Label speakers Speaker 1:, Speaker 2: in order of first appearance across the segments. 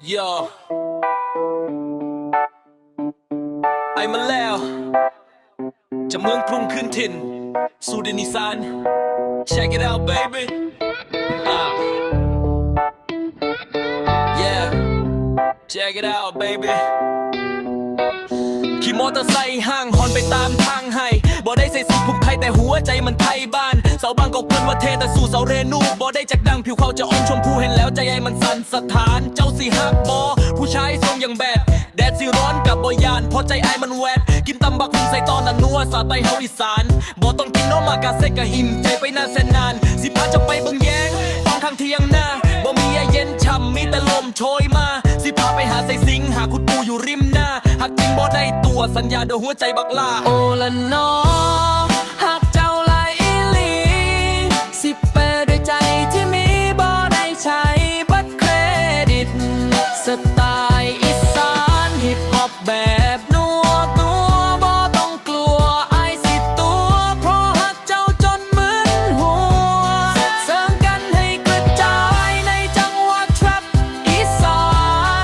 Speaker 1: Yo ไอมาแล้วจะเมืองกรุงขึ้นถิ่นสู่ดินอีสาน Check it out baby Ah. Yeah Check it out baby ขี่มอเตอร์ไซค์ห้างฮอนไปตามทางให้บ่ได้ใส่สูทผูกไทยแต่หัวใจมันไทยบ้าน เสาบางก็เกินว่าเทแต่สู่เสาเรนูบ่ได้จากดังผิวเขาจะอมชมพูเห็นแล้วใจไอ้มันสั่นสถานเจ้า ฮักบอผู้ชายทรงอย่างแบดแดดสิร้อนกับบอยานเพราะใจไอ้มันแวดกินตำบักหุ่งใส่ตอนนันัวสาไตเฮาอีสานบ่ต้องกินโนมากาเซกะหิมใจไปนานแสนนาน สิพาจะไปบิ่งแยงฟังข้างเที่ยงหน้าบ่มีแอร์เย็นช่ำมีแต่ลมโชยมา สิพาไปหาใส่สิงหาคุณปูอยู่ริมหน้าหากจริงบ่ได้ตัวสัญญาโดยหัวใจบักลา
Speaker 2: โอละนอหั แบบนัวตัวบ่ต้องกลัวไอายสิตัว เพราะหักเจ้าจนมึนหัว เสริมกันให้กระจายในจังหวัดทรัพอีสา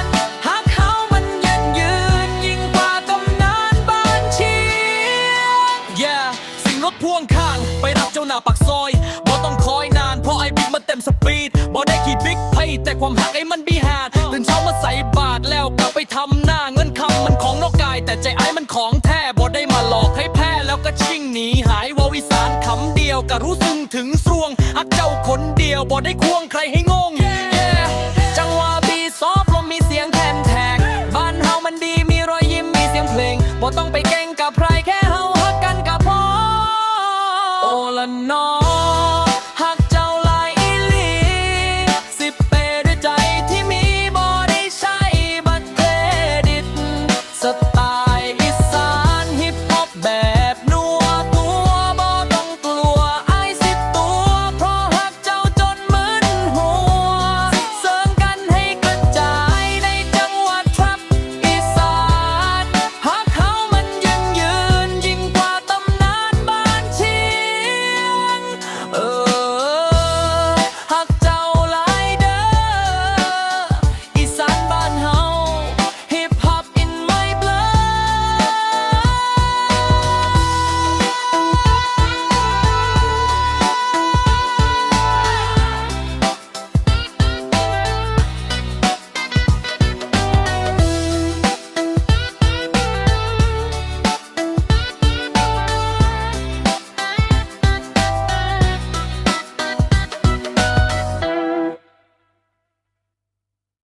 Speaker 2: นหักเฮามันยันยืน ยิ่งกว่าตำนานบ้านเชียง
Speaker 1: yeah สิ่งรถพ่วงข้าง ไปรับเจ้าหน้าปากซอยบ่ต้องคอยนานเพราะไอ้บิ๊กมันเต็มสปีดบ่ได้ขี่บิ๊กไพแต่ความหักไอ้มันบีหาดตื่นเช้ามาใส่ ได้มาหลอกให้แพ้แล้วก็ชิ่งหนีหายวาวิสารคำเดียวก็รู้ซึ้งถึงสวงอักเจ้าคนเดียวบ่ได้ควงใครให้งง
Speaker 2: yeah. จังหวะบีซอฟลมมีเสียงแทนแทกบ้านเฮามันดีมีรอยยิ้มมีเสียงเพลงบ่ต้องไปแก้